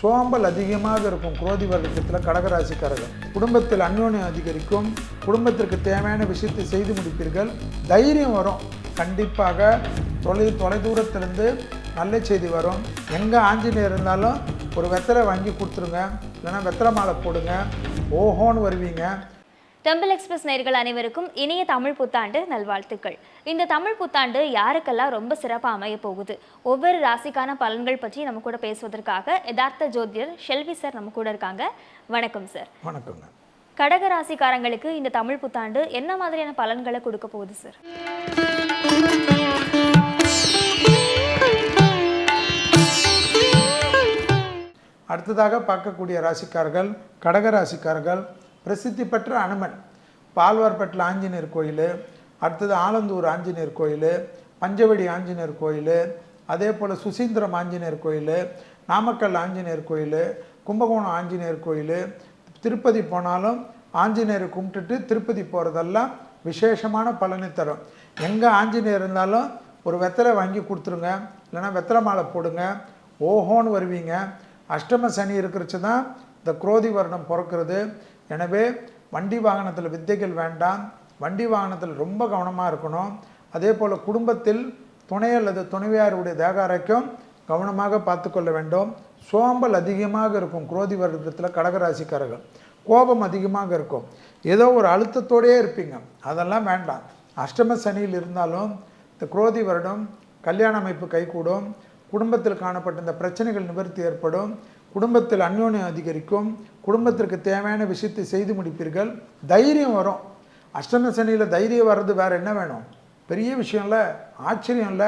சோம்பல் அதிகமாக இருக்கும் குரோதி வருடத்தில் கடகராசிக்காரர்கள். குடும்பத்தில் அந்யோன்யம் அதிகரிக்கும். குடும்பத்திற்கு தேவையான விஷயத்தை செய்து முடிப்பீர்கள். தைரியம் வரும். கண்டிப்பாக தொலை தொலைதூரத்திலேருந்து நல்ல செய்தி வரும். எங்கே ஆஞ்சநேயர் இருந்தாலும் ஒரு வெத்தலை வாங்கி கொடுத்துருங்க. இல்லைன்னா வெத்தலை மாலை போடுங்க. ஓஹோன்னு வருவீங்க. டெம்பிள் எக்ஸ்பிரஸ் நேயர்கள் அனைவருக்கும் இனிய தமிழ் புத்தாண்டு நல்வாழ்த்துக்கள். இந்த தமிழ் புத்தாண்டு யாருக்கெல்லாம் ரொம்ப சிறப்பாக அமைய போகுது? ஒவ்வொரு ராசிக்கான பலன்கள் பற்றி நம்ம கூட பேசுவதற்காக யதார்த்த ஜோதிடர் ஷெல்வி சார் நம்ம கூட இருக்காங்க. வணக்கம் சார். வணக்கங்க கடக ராசிக்காரங்களுக்கு இந்த தமிழ் புத்தாண்டு என்ன மாதிரியான பலன்களை கொடுக்க போகுது சார்? அடுத்ததாக பார்க்கக்கூடிய ராசிக்காரர்கள் கடக ராசிக்காரர்கள் பிரசித்தி பெற்ற அனுமன். பால்வார்பட்டில் ஆஞ்சநேயர் கோயில் அடுத்தது ஆலந்தூர் ஆஞ்சநேயர் கோயில் பஞ்சவடி ஆஞ்சநேயர் கோயில் அதே போல் சுசீந்திரம் ஆஞ்சநேயர் கோயில் நாமக்கல் ஆஞ்சநேயர் கோயில் கும்பகோணம் ஆஞ்சநேயர் கோயில் திருப்பதி போனாலும் ஆஞ்சநேயரை கும்பிட்டுட்டு திருப்பதி போகிறதெல்லாம் விசேஷமான பலனை தரும். எங்கே ஆஞ்சநேயர் இருந்தாலும் ஒரு வெத்தலை வாங்கி கொடுத்துருங்க இல்லைன்னா வெத்தலை மாலை போடுங்க ஓஹோன்னு வருவீங்க. அஷ்டம சனி இருக்கிறச்சு தான் இந்த குரோதி வருடம் பிறக்கிறது. எனவே வண்டி வாகனத்தில் வித்தைகள் வேண்டாம். வண்டி வாகனத்தில் ரொம்ப கவனமாக இருக்கணும். அதே போல் குடும்பத்தில் துணை அல்லது துணைவியாருடைய தேகாரைக்கும் கவனமாக பார்த்துக்கொள்ள வேண்டும். சோம்பல் அதிகமாக இருக்கும் குரோதி வருடத்தில் கடகராசிக்காரர்கள். கோபம் அதிகமாக இருக்கும். ஏதோ ஒரு அழுத்தத்தோடயே இருப்பீங்க. அதெல்லாம் வேண்டாம். அஷ்டம சனியில் இருந்தாலும் இந்த குரோதி வருடம் கல்யாண அமைப்பு கைகூடும். குடும்பத்தில் காணப்பட்ட இந்த பிரச்சனைகள் நிவர்த்தி ஏற்படும். குடும்பத்தில் அந்யோன்யம் அதிகரிக்கும். குடும்பத்திற்கு தேவையான விஷயத்தை செய்து முடிப்பீர்கள். தைரியம் வரும். அஷ்டம சனியில் தைரியம் வர்றது வேறு என்ன வேணும்? பெரிய விஷயம் இல்லை. ஆச்சரியம் இல்லை.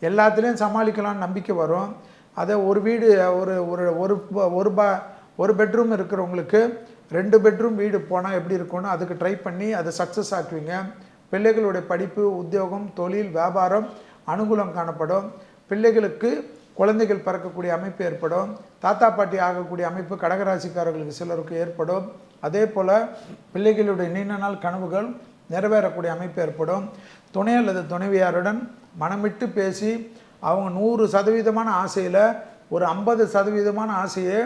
எல்லாத்துலேயும் சமாளிக்கலாம்னு நம்பிக்கை வரும். அதை ஒரு வீடு ஒரு ஒரு ஒரு ப- ஒரு பா ஒரு பெட்ரூம் இருக்கிறவங்களுக்கு ரெண்டு பெட்ரூம் வீடு போனால் எப்படி இருக்கும்னு அதுக்கு ட்ரை பண்ணி அதை சக்ஸஸ் ஆக்குவீங்க. பிள்ளைகளுடைய படிப்பு உத்தியோகம் தொழில் வியாபாரம் அனுகூலம் காணப்படும். பிள்ளைகளுக்கு குழந்தைகள் பிறக்கக்கூடிய அமைப்பு ஏற்படும். தாத்தா பாட்டி ஆகக்கூடிய அமைப்பு கடகராசிக்காரர்களுக்கு சிலருக்கு ஏற்படும். அதே போல் பிள்ளைகளுடைய நீண்ட நாள் கனவுகள் நிறைவேறக்கூடிய அமைப்பு ஏற்படும். துணை அல்லது துணைவியாருடன் மனமிட்டு பேசி அவங்க நூறு சதவீதமான ஆசையில் ஒரு ஐம்பது சதவீதமான ஆசையை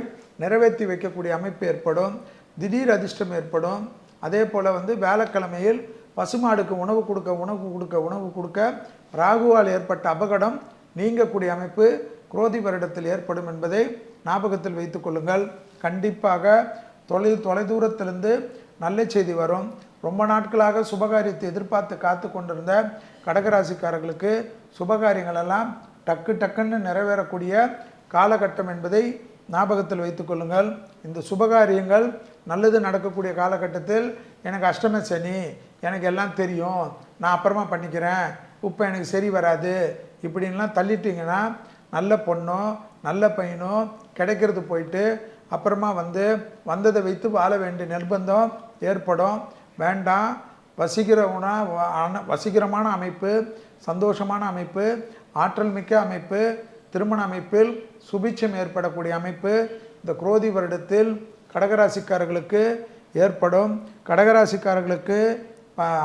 நிறைவேற்றி வைக்கக்கூடிய அமைப்பு ஏற்படும். திடீர் அதிர்ஷ்டம் ஏற்படும். அதே போல் வந்து வேலைக்கிழமையில் பசுமாடுக்கு உணவு கொடுக்க உணவு கொடுக்க உணவு கொடுக்க ராகுவால் ஏற்பட்ட அபகடம் நீங்கக்கூடிய அமைப்பு குரோதி வருடத்தில் ஏற்படும் என்பதை ஞாபகத்தில் வைத்துக்கொள்ளுங்கள் கண்டிப்பாக தொலை தொலைதூரத்திலிருந்து நல்ல செய்தி வரும். ரொம்ப நாட்களாக சுபகாரியத்தை எதிர்பார்த்து காத்து கொண்டிருந்த கடகராசிக்காரர்களுக்கு சுபகாரியங்கள் எல்லாம் டக்கு டக்குன்னு நிறைவேறக்கூடிய காலகட்டம் என்பதை ஞாபகத்தில் வைத்துக்கொள்ளுங்கள் இந்த சுபகாரியங்கள் நல்லது நடக்கக்கூடிய காலகட்டத்தில் எனக்கு அஷ்டம சனி எனக்கு எல்லாம் தெரியும். நான் அப்புறமா பண்ணிக்கிறேன். இப்போ எனக்கு சரி வராது. இப்படின்லாம் தள்ளிட்டீங்கன்னா நல்ல பொண்ணோ நல்ல பையனோ கிடைக்கிறது போயிட்டு அப்புறமா வந்து வந்ததை வைத்து வாழ வேண்டிய நிர்பந்தம் ஏற்படும். வேண்டாம். வசீகரமான ஆன- வசீகரமான அமைப்பு சந்தோஷமான அமைப்பு ஆற்றல் மிக்க அமைப்பு திருமண அமைப்பில் சுபிட்சம் ஏற்படக்கூடிய அமைப்பு இந்த குரோதி வருடத்தில் கடகராசிக்காரர்களுக்கு ஏற்படும். கடகராசிக்காரர்களுக்கு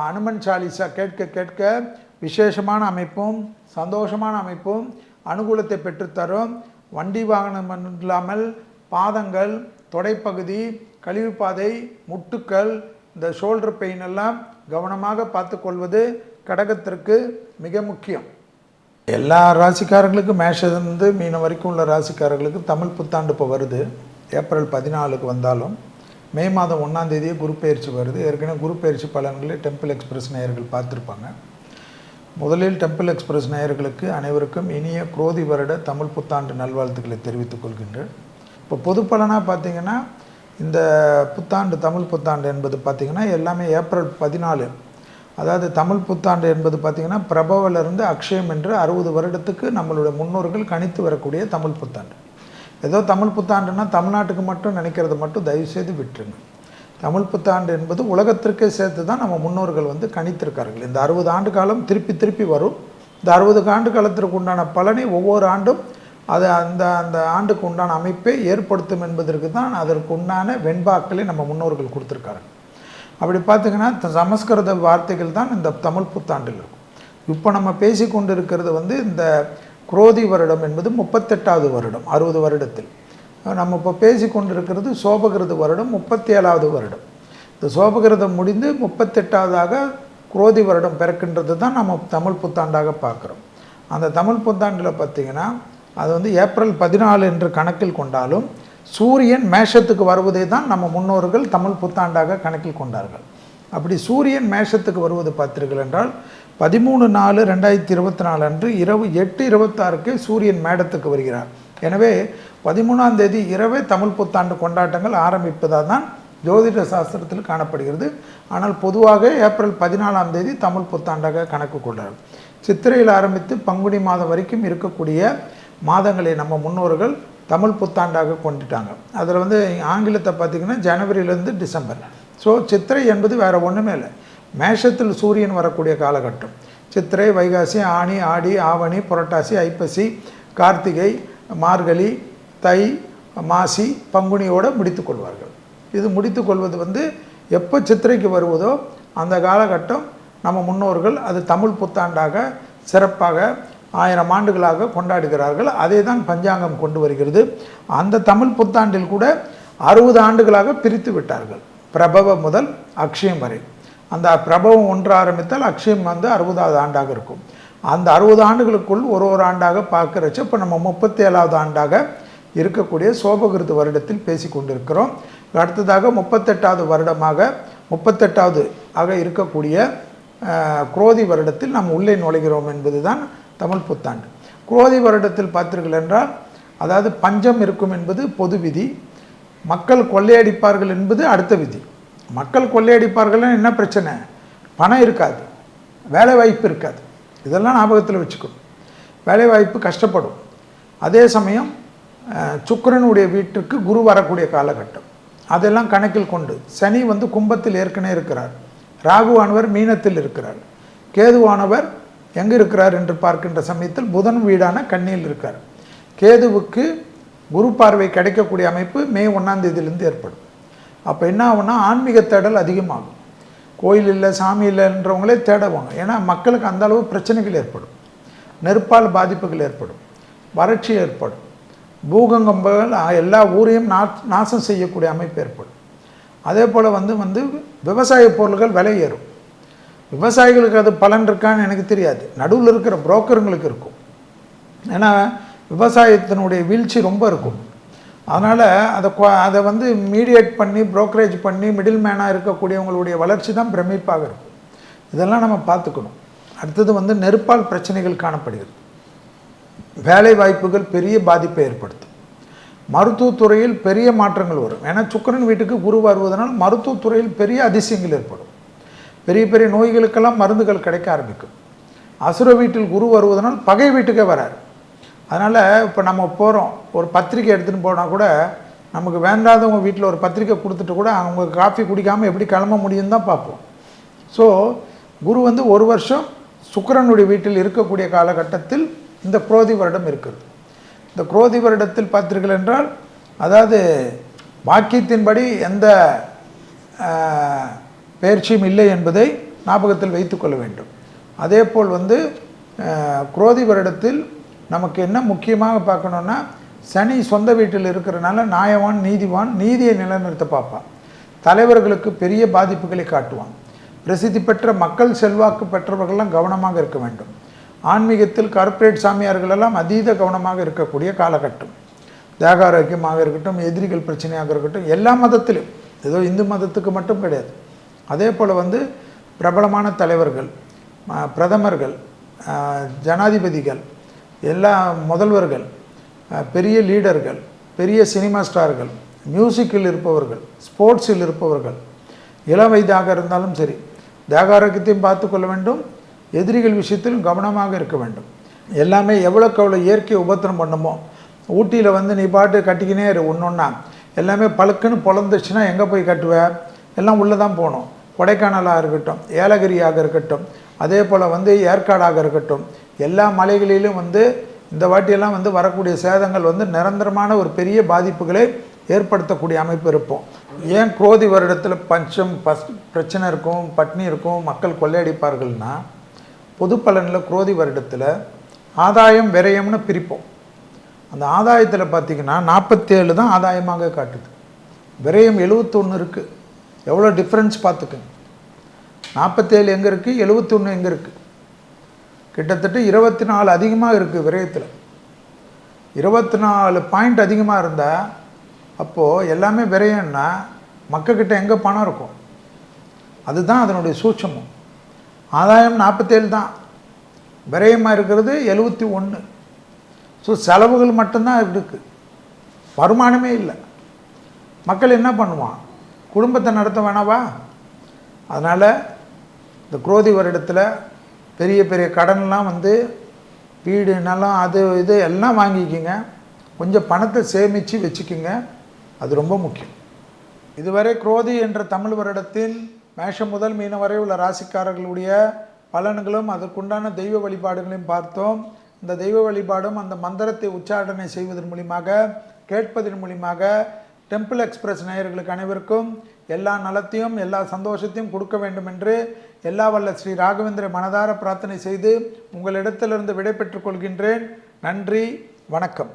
அனுமன் சாலிசா கேட்க கேட்க விசேஷமான அமைப்பும் சந்தோஷமான அமைப்பும் அனுகூலத்தை பெற்றுத்தரும். வண்டி வாகனம் இல்லாமல் பாதங்கள் தொடைப்பகுதி கழிவுப்பாதை முட்டுக்கள் இந்த ஷோல்டர் பெயின் எல்லாம் கவனமாக பார்த்துக்கொள்வது கடகத்திற்கு மிக முக்கியம். எல்லா ராசிக்காரர்களுக்கும் மேஷத்துலேருந்து மீன வரைக்கும் உள்ள ராசிக்காரர்களுக்கு தமிழ் புத்தாண்டு இப்போ வருது. ஏப்ரல் பதினாலுக்கு வந்தாலும் மே மாதம் ஒன்றாந்தேதியே குரு பயிற்சி வருது. ஏற்கனவே குரு பயிற்சி பலன்களை டெம்பிள் எக்ஸ்பிரஸ் நேயர்கள் பார்த்துருப்பாங்க. முதலில் டெம்பிள் எக்ஸ்பிரஸ் நேயர்களுக்கு அனைவருக்கும் இனிய குரோதி வருட தமிழ் புத்தாண்டு நல்வாழ்த்துக்களை தெரிவித்துக் கொள்கின்றேன். இப்போ பொது பலனாக பார்த்தீங்கன்னா இந்த புத்தாண்டு தமிழ் புத்தாண்டு என்பது பார்த்திங்கன்னா எல்லாமே ஏப்ரல் பதினாலு. அதாவது தமிழ் புத்தாண்டு என்பது பார்த்திங்கன்னா பிரபவிலிருந்து அக்ஷயம் என்று அறுபது வருடத்துக்கு நம்மளுடைய முன்னோர்கள் கணித்து வரக்கூடிய தமிழ் புத்தாண்டு. ஏதோ தமிழ் புத்தாண்டுன்னா தமிழ்நாட்டுக்கு மட்டும் நினைக்கிறது மட்டும் தயவுசெய்து விட்டுருங்க. தமிழ் புத்தாண்டு என்பது உலகத்திற்கே சேர்த்து தான் நம்ம முன்னோர்கள் வந்து கணித்திருக்கார்கள். இந்த அறுபது ஆண்டு காலம் திருப்பி திருப்பி வரும். இந்த அறுபது ஆண்டு காலத்திற்கு உண்டான பலனை ஒவ்வொரு ஆண்டும் அது அந்த அந்த ஆண்டுக்கு உண்டான அமைப்பை ஏற்படுத்தும் என்பதற்கு தான் அதற்கு உண்டான வெண்பாக்களை நம்ம முன்னோர்கள் கொடுத்துருக்காங்க அப்படி பார்த்தீங்கன்னா த- சமஸ்கிருத வார்த்தைகள் தான் இந்த தமிழ் புத்தாண்டில் இருக்கும். இப்போ நம்ம பேசி கொண்டு இருக்கிறது வந்து இந்த குரோதி வருடம் என்பது முப்பத்தெட்டாவது வருடம் அறுபது வருடத்தில். நம்ம இப்போ பேசி கொண்டிருக்கிறது சோபகிருத வருடம் முப்பத்தி ஏழாவது வருடம். இந்த சோபகிருதம் முடிந்து முப்பத்தெட்டாவதாக குரோதி வருடம் பிறக்கின்றது தான் நம்ம தமிழ் புத்தாண்டாக பார்க்குறோம். அந்த தமிழ் புத்தாண்டில் பார்த்திங்கன்னா அது வந்து ஏப்ரல் பதினாலு என்று கணக்கில் கொண்டாலும் சூரியன் மேஷத்துக்கு வருவதை தான் நம்ம முன்னோர்கள் தமிழ் புத்தாண்டாக கணக்கில் கொண்டார்கள். அப்படி சூரியன் மேஷத்துக்கு வருவது பார்த்தீர்கள் என்றால் பதிமூணு நாலு ரெண்டாயிரத்தி இருபத்தி நாலு அன்று இரவு எட்டு இருபத்தாறுக்கு சூரியன் மேடத்துக்கு வருகிறார். எனவே பதிமூணாம் தேதி இரவே தமிழ் புத்தாண்டு கொண்டாட்டங்கள் ஆரம்பிப்பதாக தான் ஜோதிட சாஸ்திரத்தில் காணப்படுகிறது. ஆனால் பொதுவாக ஏப்ரல் பதினாலாம் தேதி தமிழ் புத்தாண்டாக கணக்கு கொண்டார்கள் சித்திரையில் ஆரம்பித்து பங்குனி மாதம் வரைக்கும் இருக்கக்கூடிய மாதங்களை நம்ம முன்னோர்கள் தமிழ் புத்தாண்டாக கொண்டுட்டாங்க. அதில் வந்து ஆங்கிலத்தை பார்த்திங்கன்னா ஜனவரியிலேருந்து டிசம்பர். ஸோ சித்திரை என்பது வேறு ஒன்றுமே இல்லை. மேஷத்தில் சூரியன் வரக்கூடிய காலகட்டம். சித்திரை வைகாசி ஆனி ஆடி ஆவணி புரட்டாசி ஐப்பசி கார்த்திகை மார்கழி தை மாசி பங்குனியோடு முடித்து கொள்வார்கள். இது முடித்து கொள்வது வந்து எப்போ சித்திரைக்கு வருவதோ அந்த காலகட்டம் நம்ம முன்னோர்கள் அது தமிழ் புத்தாண்டாக சிறப்பாக ஆயிரம் ஆண்டுகளாக கொண்டாடுகிறார்கள். அதே தான் பஞ்சாங்கம் கொண்டு வருகிறது. அந்த தமிழ் புத்தாண்டில் கூட அறுபது ஆண்டுகளாக பிரித்து விட்டார்கள். பிரபவ முதல் அக்ஷயம் வரை. அந்த பிரபவம் ஒன்று ஆரம்பித்தால் அக்ஷயம் வந்து அறுபதாவது ஆண்டாக இருக்கும். அந்த அறுபது ஆண்டுகளுக்குள் ஒரு ஒரு ஆண்டாக பார்க்குறச்சு இப்போ நம்ம முப்பத்தேழாவது ஆண்டாக இருக்கக்கூடிய சோபகிருது வருடத்தில் பேசி கொண்டிருக்கிறோம். அடுத்ததாக முப்பத்தெட்டாவது வருடமாக முப்பத்தெட்டாவது ஆக இருக்கக்கூடிய குரோதி வருடத்தில் நாம் உள்ளே நுழைகிறோம் என்பது தான் தமிழ் புத்தாண்டு. குரோதி வருடத்தில் பார்த்தீர்கள் என்றால் அதாவது பஞ்சம் இருக்கும் என்பது பொது விதி மக்கள் கொள்ளையடிப்பார்கள் என்பது அடுத்த விதி. மக்கள் கொள்ளையடிப்பார்கள் என்ன பிரச்சனை? பணம் இருக்காது வேலை வாய்ப்பு இருக்காது. இதெல்லாம் ஞாபகத்தில் வச்சுக்கணும் வேலைவாய்ப்பு கஷ்டப்படும். அதே சமயம் சுக்கரனுடைய சுக்கிரனுடைய வீட்டுக்கு குரு வரக்கூடிய காலகட்டம். அதெல்லாம் கணக்கில் கொண்டு. சனி வந்து கும்பத்தில் ஏற்கனவே இருக்கிறார். ராகுவானவர் மீனத்தில் இருக்கிறார். கேதுவானவர் எங்கே இருக்கிறார் என்று பார்க்கின்ற சமயத்தில் புதன் வீடான கண்ணியில் இருக்கார். கேதுவுக்கு குரு பார்வை கிடைக்கக்கூடிய அமைப்பு மே ஒன்றாம் தேதியிலிருந்து ஏற்படும். அப்போ என்ன ஆகும்னா ஆன்மீக தேடல் அதிகமாகும். கோயில் இல்லை சாமி இல்லைன்றவங்களே தேடுவாங்க ஏன்னா மக்களுக்கு அந்த அளவு பிரச்சனைகள் ஏற்படும். நெருப்பால் பாதிப்புகள் ஏற்படும். வறட்சி ஏற்படும். பூகங்கம்பங்கள் எல்லா ஊரையும் நா நாசம் செய்யக்கூடிய அமைப்பு ஏற்படும். அதே போல் வந்து வந்து விவசாய பொருள்கள் விலை ஏறும். விவசாயிகளுக்கு அது பலன் இருக்கான்னு எனக்கு தெரியாது. நடுவில் இருக்கிற புரோக்கருங்களுக்கு இருக்கும். ஏன்னா விவசாயத்தினுடைய வீழ்ச்சி ரொம்ப இருக்கும். அதனால் அதை அதை வந்து மீடியேட் பண்ணி ப்ரோக்கரேஜ் பண்ணி மிடில் மேனாக இருக்கக்கூடியவங்களுடைய வளர்ச்சி தான் பிரமிப்பாக இருக்கும். இதெல்லாம் நம்ம பார்த்துக்கணும். அடுத்தது வந்து நெருப்பால் பிரச்சனைகள் காணப்படுகிறது. வேலை வாய்ப்புகள் பெரிய பாதிப்பை ஏற்படுத்தும். மருத்துவத்துறையில் பெரிய மாற்றங்கள் வரும். ஏன்னா சுக்கரன் வீட்டுக்கு குரு வருவதனால் மருத்துவத்துறையில் பெரிய அதிசயங்கள் ஏற்படும். பெரிய பெரிய நோய்களுக்கெல்லாம் மருந்துகள் கிடைக்க ஆரம்பிக்கும். அசுர வீட்டில் குரு வருவதனால் பகை வீட்டுக்கே வராரு. அதனால் இப்போ நம்ம போகிறோம் ஒரு பத்திரிக்கை எடுத்துகிட்டு போனால் கூட நமக்கு வேண்டாதவங்க வீட்டில் ஒரு பத்திரிக்கை கொடுத்துட்டு கூட அவங்க காஃபி குடிக்காமல் எப்படி கிளம்ப முடியும்னு தான் பார்ப்போம். ஸோ குரு வந்து ஒரு வருஷம் சுக்கரனுடைய வீட்டில் இருக்கக்கூடிய காலகட்டத்தில் இந்த குரோதி வருடம் இருக்கிறது இந்த குரோதி வருடத்தில் பார்த்தீர்கள் என்றால் அதாவது வாக்கியத்தின்படி எந்த பயிற்சியும் இல்லை என்பதை ஞாபகத்தில் வைத்துக்கொள்ள வேண்டும். அதே போல் வந்து குரோதி வருடத்தில் நமக்கு என்ன முக்கியமாக பார்க்கணுன்னா சனி சொந்த வீட்டில் இருக்கிறனால நியாயவான் நீதிவான் நீதியை நிலைநிறுத்த பார்ப்பான். தலைவர்களுக்கு பெரிய பாதிப்புகளை காட்டுவான். பிரசித்தி பெற்ற மக்கள் செல்வாக்கு பெற்றவர்கள்லாம் கவனமாக இருக்க வேண்டும். ஆன்மீகத்தில் கார்ப்பரேட் சாமியார்கள் எல்லாம் அதீத கவனமாக இருக்கக்கூடிய காலகட்டம். தேக ஆரோக்கியமாக இருக்கட்டும் எதிரிகள் பிரச்சனையாக இருக்கட்டும் எல்லா மதத்திலும். ஏதோ இந்து மதத்துக்கு மட்டும் கிடையாது. அதே போல் வந்து பிரபலமான தலைவர்கள் பிரதமர்கள் ஜனாதிபதிகள் எல்லா முதல்வர்கள் பெரிய லீடர்கள் பெரிய சினிமா ஸ்டார்கள் மியூசிக்கில் இருப்பவர்கள் ஸ்போர்ட்ஸில் இருப்பவர்கள் இளம் வயதாக இருந்தாலும் சரி தேக ஆரோக்கியத்தையும் பார்த்து கொள்ள வேண்டும் எதிரிகள் விஷயத்திலும் கவனமாக இருக்க வேண்டும். எல்லாமே எவ்வளோக்கு எவ்வளோ இயற்கை உபத்திரம் பண்ணுமோ ஊட்டியில் வந்து நீ பாட்டு கட்டிக்கினே இரு ஒன்றொன்னா எல்லாமே பழுக்குன்னு பொழந்துச்சுன்னா எங்கே போய் கட்டுவ? எல்லாம் உள்ளே தான் போகணும். கொடைக்கானலாக இருக்கட்டும் ஏலகிரியாக இருக்கட்டும் அதே போல் வந்து ஏற்காடாக இருக்கட்டும் எல்லா மலைகளிலும் வந்து இந்த வாட்டியெல்லாம் வந்து வரக்கூடிய சேதங்கள் வந்து நிரந்தரமான ஒரு பெரிய பாதிப்புகளை ஏற்படுத்தக்கூடிய அமைப்பு இருப்போம் ஏன் குரோதி வருடத்தில் பஞ்சம் பஸ் பிரச்சனை இருக்கும் பட்னி இருக்கும் மக்கள் கொள்ளையடிப்பார்கள்னா பொது பலனில் குரோதி வருடத்தில் ஆதாயம் விரயம்னு பிரிப்போம். அந்த ஆதாயத்தில் பார்த்தீங்கன்னா நாற்பத்தேழு தான் ஆதாயமாக காட்டுது. விரயம் எழுவத்தொன்று இருக்குது எவ்வளோ டிஃப்ரென்ஸ் பார்த்துக்குங்க நாற்பத்தேழு எங்கே இருக்குது எழுவத்தொன்று எங்கே இருக்குது கிட்டத்தட்ட இருபத்தி நாலு அதிகமாக இருக்குது விரயத்தில். இருபத்தி நாலு பாயிண்ட் அதிகமாக இருந்தால் அப்போது எல்லாமே விரயம்னா மக்கள்கிட்ட எங்கே பணம் இருக்கும்? அதுதான் அதனுடைய சூட்சமம். ஆதாயம் நாற்பத்தேழு தான். விரயமாக இருக்கிறது எழுபத்தி ஒன்று ஸோ செலவுகள் மட்டும்தான் இருக்குது வருமானமே இல்லை. மக்கள் என்ன பண்ணுவான்? குடும்பத்தை நடத்த வேணாவா? அதனால் இந்த குரோதி வருடத்தில் பெரிய பெரிய கடன்லாம் வந்து வீடு நிலம் அது இது எல்லாம் வாங்கிக்கிங்க. கொஞ்சம் பணத்தை சேமித்து வச்சுக்கிங்க. அது ரொம்ப முக்கியம். இதுவரை குரோதி என்ற தமிழ் வருடத்தின் மேஷம் முதல் மீனம் வரை உள்ள ராசிக்காரர்களுடைய பலன்களும் அதற்குண்டான தெய்வ வழிபாடுகளையும் பார்த்தோம். இந்த தெய்வ வழிபாடும் அந்த மந்திரத்தை உச்சாரணை செய்வதன் மூலியமாக கேட்பதன் மூலியமாக டெம்பிள் எக்ஸ்பிரஸ் நேயர்களுக்கு அனைவருக்கும் எல்லா நலத்தையும் எல்லா சந்தோஷத்தையும் கொடுக்க வேண்டும் என்று எல்லா வல்ல ஸ்ரீ ராகவேந்திர மனதார பிரார்த்தனை செய்து உங்களிடத்திலிருந்து விடை பெற்றுக் கொள்கின்றேன். நன்றி வணக்கம்.